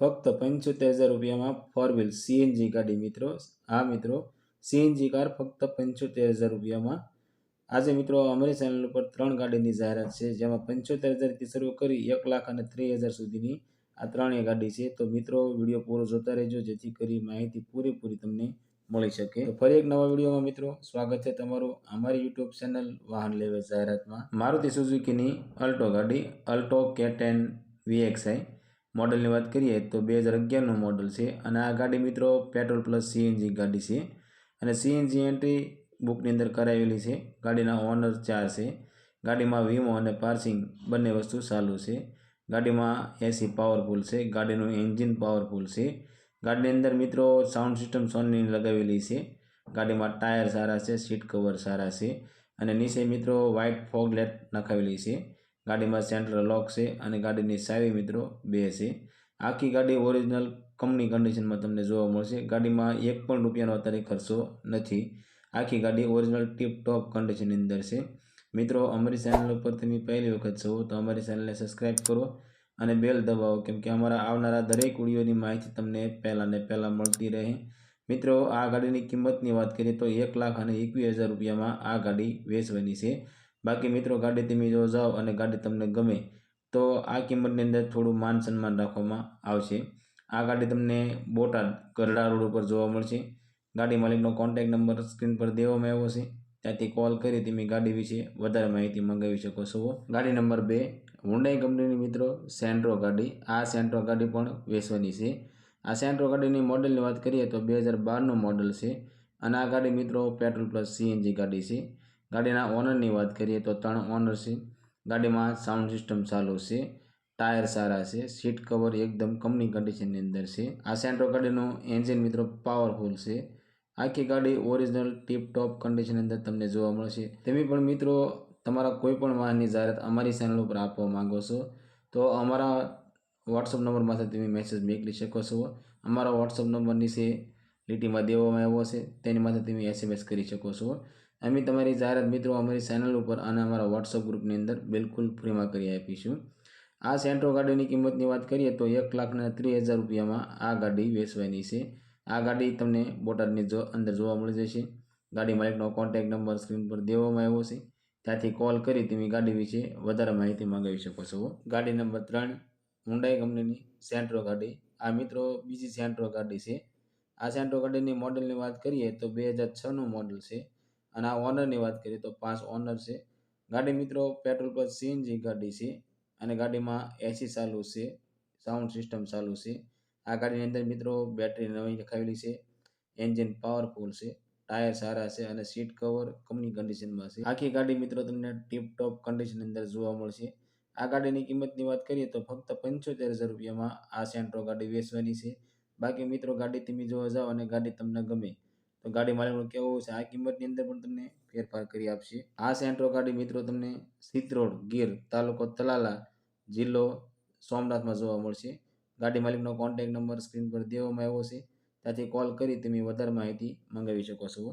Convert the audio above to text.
ફક્ત પંચોતેર હજાર રૂપિયામાં ફોર વ્હીલ સીએનજી ગાડી મિત્રો. આ મિત્રો સીએનજી કાર ફક્ત પંચોતેર હજાર રૂપિયામાં. આજે મિત્રો અમારી ચેનલ ઉપર ત્રણ ગાડીની જાહેરાત છે, જેમાં પંચોતેર હજારથી શરૂ કરી એક લાખ અને ત્રીસ હજાર સુધીની આ ત્રણેય ગાડી છે. તો મિત્રો, વીડિયો પૂરો જોતા રહેજો, જેથી કરી માહિતી પૂરેપૂરી તમને મળી શકે. તો ફરી એક નવા વિડીયોમાં મિત્રો, સ્વાગત છે તમારું અમારી યુટ્યુબ ચેનલ વાહન લેવે જાહેરાતમાં. મારુતિ સુઝુકીની અલ્ટો ગાડી અલ્ટો કે ટેન વીએક્સઆઈ મોડલની વાત કરીએ તો બે હજાર અગિયારનું મોડલ છે અને આ ગાડી મિત્રો પેટ્રોલ પ્લસ સીએનજી ગાડી છે અને સીએનજી એન્ટ્રી બુકની અંદર કરાવેલી છે. ગાડીના ઓનર ચાર છે. ગાડીમાં વીમો અને પાર્સિંગ બંને વસ્તુ ચાલુ છે. ગાડીમાં એસી પાવરફુલ છે. ગાડીનું એન્જિન પાવરફુલ છે. ગાડીની અંદર મિત્રો સાઉન્ડ સિસ્ટમ સોનની લગાવેલી છે. ગાડીમાં ટાયર સારા છે સીટ કવર સારા છે અને નીચે મિત્રો વ્હાઇટ ફોગ લેટ નખાવેલી છે. ગાડીમાં સેન્ટ્રલ લોક છે અને ગાડીની સાવી મિત્રો બે છે. આખી ગાડી ઓરિજિનલ કંપની કન્ડિશનમાં તમને જોવા મળશે. ગાડીમાં એક પણ રૂપિયાનો અત્યારે ખર્ચો નથી. આખી ગાડી ઓરિજિનલ ટીપ ટોપ કન્ડિશનની અંદર છે. મિત્રો, અમારી ચેનલ ઉપર તમે પહેલી વખત છો તો અમારી ચેનલને સબસ્ક્રાઈબ કરો અને બેલ દબાવો કેમ કે અમારા આવનારા દરેક વિડીયોની માહિતી તમને પહેલાં ને પહેલાં મળતી રહે. મિત્રો, આ ગાડીની કિંમતની વાત કરીએ તો એક લાખ અને એકવીસ હજાર રૂપિયામાં આ ગાડી વેચવાની છે. બાકી મિત્રો ગાડી તમે જો જાઓ અને ગાડી તમને ગમે, તો આ કિંમતની અંદર થોડું માન સન્માન રાખવામાં આવશે. આ ગાડી તમને બોટાદ ગરડા રોડ ઉપર જોવા મળશે. ગાડી માલિકનો કોન્ટેક નંબર સ્ક્રીન પર દેવામાં આવ્યો છે. ત્યાંથી કોલ કરી તમે ગાડી વિશે વધારે માહિતી મંગાવી શકો છો. ગાડી નંબર બે હુન્ડાઈ કંપનીની મિત્રો સેન્ટ્રો ગાડી. આ સેન્ટ્રો ગાડી પણ વેચવાની છે. આ સેન્ટ્રો ગાડીની મોડલની વાત કરીએ તો બે હજાર બારનું મોડલ છે અને આ ગાડી મિત્રો પેટ્રોલ પ્લસ સીએનજી ગાડી છે. ગાડીના ઓનરની વાત કરીએ તો ત્રણ ઓનર છે. ગાડીમાં સાઉન્ડ સિસ્ટમ ચાલુ છે. ટાયર સારા છે. સીટ કવર એકદમ કંપની કન્ડિશનની અંદર છે. આ સેન્ટ્રો ગાડીનું એન્જિન મિત્રો પાવરફુલ છે. આખી ગાડી ઓરિજિનલ ટીપ ટોપ કન્ડિશન અંદર તમને જોવા મળશે. તમે પણ મિત્રો તમારા કોઈપણ વાહનની જાહેરાત અમારી ચેનલ ઉપર આપવા માંગો છો, તો અમારા વોટ્સઅપ નંબરમાંથી તમે મેસેજ મોકલી શકો છો. અમારા વોટ્સઅપ નંબર નીચે લીટીમાં દેવામાં આવ્યો છે. તેની માથે તમે એસએમએસ કરી શકો છો. અમે તમારી જાહેરાત મિત્રો અમારી ચેનલ ઉપર અને અમારા વોટ્સઅપ ગ્રુપની અંદર બિલકુલ ફ્રીમાં કરી આપીશું. આ સેન્ટ્રો ગાડીની કિંમતની વાત કરીએ તો એક લાખના ત્રીસ હજાર રૂપિયામાં આ ગાડી વેચવાની છે. આ ગાડી તમને બોટાદની જો અંદર જોવા મળી જશે. ગાડી માલિકનો કોન્ટેક નંબર સ્ક્રીન પર દેવામાં આવ્યો છે. ત્યાંથી કોલ કરી તમે ગાડી વિશે વધારે માહિતી માંગાવી શકો છો. ગાડી નંબર ત્રણ હુન્ડાઈ કંપનીની સેન્ટ્રો ગાડી. આ મિત્રો બીજી સેન્ટ્રો ગાડી છે. આ સેન્ટ્રો ગાડીની મોડલની વાત કરીએ તો બે હજાર છનું મોડલ છે. અને આ ઓનરની વાત કરીએ તો પાંચ ઓનર છે. ગાડી મિત્રો પેટ્રોલ પર સીએનજી ગાડી છે અને ગાડીમાં એસી ચાલુ છે સાઉન્ડ સિસ્ટમ ચાલુ છે. આ ગાડીની અંદર મિત્રો બેટરી નવી લખાવેલી છે એન્જિન પાવરફુલ છે ટાયર સારા છે અને સીટ કવર કંપની કન્ડિશનમાં છે. આખી ગાડી મિત્રો તમને ટીપ ટોપ કન્ડિશન અંદર જોવા મળશે. આ ગાડીની કિંમતની વાત કરીએ તો ફક્ત પંચોતેર હજાર રૂપિયામાં આ સેન્ટ્રો ગાડી વેચવાની છે. બાકી મિત્રો ગાડી તમે જોવા જાઓ અને ગાડી તમને ગમે. તો ગાડી માલિકનું કેવો છે, આ કિંમતની અંદર પણ તમને ફેરફાર કરી આપશે. આ સેન્ટ્રો ગાડી મિત્રો તમને સિત્રોડ ગીર તાલુકો તલાલા જિલ્લો સોમનાથમાં જોવા મળશે. ગાડી માલિકનો કોન્ટેક નંબર સ્ક્રીન પર દેવામાં આવ્યો છે. ત્યાંથી કોલ કરી તમે વધારે માહિતી મંગાવી શકો છો.